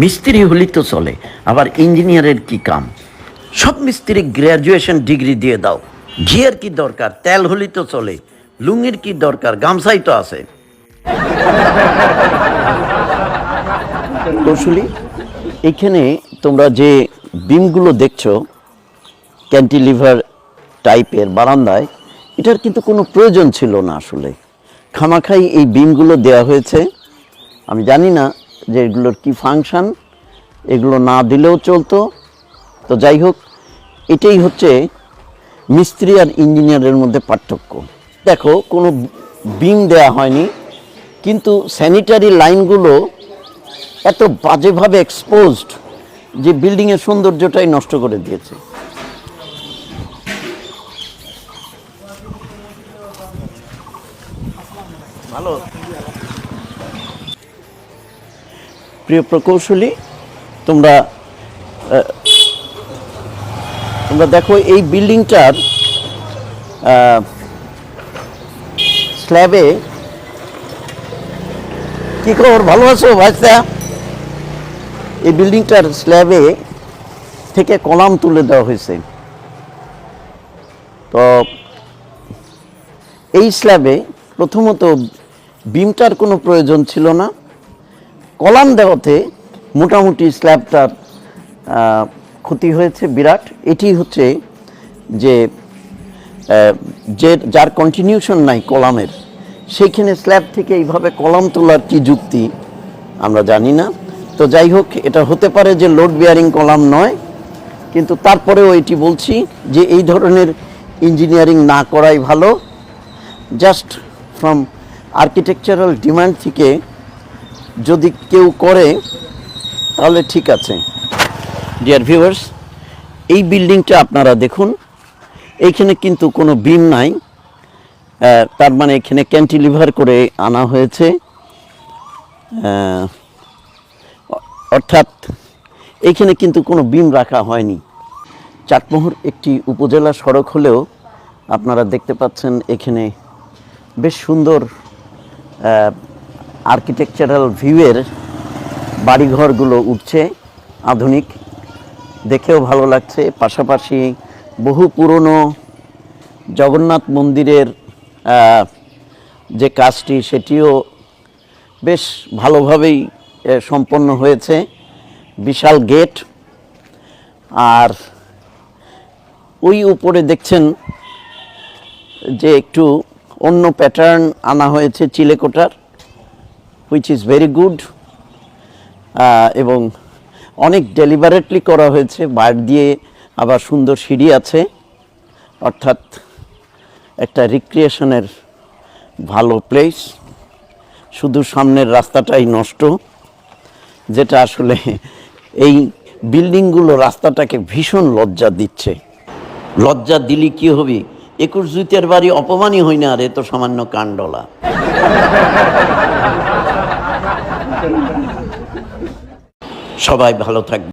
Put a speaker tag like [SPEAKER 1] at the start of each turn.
[SPEAKER 1] মিস্ত্রি হলেই তো চলে, আবার ইঞ্জিনিয়ারের কি কাম? সব মিস্ত্রি গ্র্যাজুয়েশন ডিগ্রি দিয়ে দাও। ঘিয়ের কি দরকার? তেল হলেই তো চলে, লুঙ্গির কি দরকার? গামছাই তো আছে। কৌশলী, এখানে তোমরা যে বিমগুলো দেখছ, ক্যান্টিলিভার টাইপের বারান্দায়, এটার কিন্তু কোনো প্রয়োজন ছিল না আসলে। খামাখাই এই বিমগুলো দেওয়া হয়েছে। আমি জানি না যে এগুলোর কি ফাংশন এগুলো না দিলেও চলতো। তো যাই হোক, এটাই হচ্ছে মিস্ত্রি আর ইঞ্জিনিয়ারের মধ্যে পার্থক্য। দেখো, কোনো বিম দেয়া হয়নি, কিন্তু স্যানিটারি লাইনগুলো এত বাজেভাবে এক্সপোজড যে বিল্ডিংয়ের সৌন্দর্যটাই নষ্ট করে দিয়েছে। ভালো? প্রিয় প্রকৌশলী, তোমরা তোমরা দেখো এই বিল্ডিংটার স্ল্যাবে কি খবর? ভালো আছো ভাইসা এই বিল্ডিংটার স্ল্যাবে থেকে কলাম তুলে দেওয়া হয়েছে। তো এই স্ল্যাবে প্রথমত বিমটার কোনো প্রয়োজন ছিল না। কলাম দেওয়াতে মোটামুটি স্ল্যাবটার ক্ষতি হয়েছে বিরাট। এটি হচ্ছে যে যে, যার কন্টিনিউশন নাই কলামের, সেইখানে স্ল্যাব থেকে এইভাবে কলাম তোলার কি যুক্তি আমরা জানি না। তো যাই হোক, এটা হতে পারে যে লোড বিয়ারিং কলাম নয়, কিন্তু তারপরেও এটি বলছি যে এই ধরনের ইঞ্জিনিয়ারিং না করাই ভালো। জাস্ট ফ্রম আর্কিটেকচারাল ডিমান্ড থেকে যদি কেউ করে, তাহলে ঠিক আছে। ডিয়ার ভিউয়ার্স এই বিল্ডিংটা আপনারা দেখুন। এইখানে কিন্তু কোনো বিম নাই। তার মানে এখানে ক্যান্টিলিভার করে আনা হয়েছে। অর্থাৎ এইখানে কিন্তু কোনো বিম রাখা হয়নি। চাটমোহর একটি উপজেলা সড়ক হলেও আপনারা দেখতে পাচ্ছেন এখানে বেশ সুন্দর আর্কিটেকচারাল ভিউয়ের বাড়িঘরগুলো উঠছে আধুনিক। দেখেও ভালো লাগছে। পাশাপাশি বহু পুরনো জগন্নাথ মন্দিরের যে কাজটি, সেটিও বেশ ভালোভাবেই সম্পন্ন হয়েছে। বিশাল গেট। আর ওই উপরে দেখছেন যে একটু অন্য প্যাটার্ন আনা হয়েছে চিলেকোটার হুইচ ইজ ভেরি গুড এবং অনেক ডেলিভারেটলি করা হয়েছে। বাইর দিয়ে আবার সুন্দর সিঁড়ি আছে, অর্থাৎ একটা রিক্রিয়েশনের ভালো প্লেস শুধু সামনের রাস্তাটাই নষ্ট, যেটা আসলে এই বিল্ডিংগুলো রাস্তাটাকে ভীষণ লজ্জা দিচ্ছে। লজ্জা দিলি কী হবে? একুশ জুতের বাড়ি অপমানই হই না আর এ তো সামান্য কাণ্ডলা। সবাই ভালো থাকবে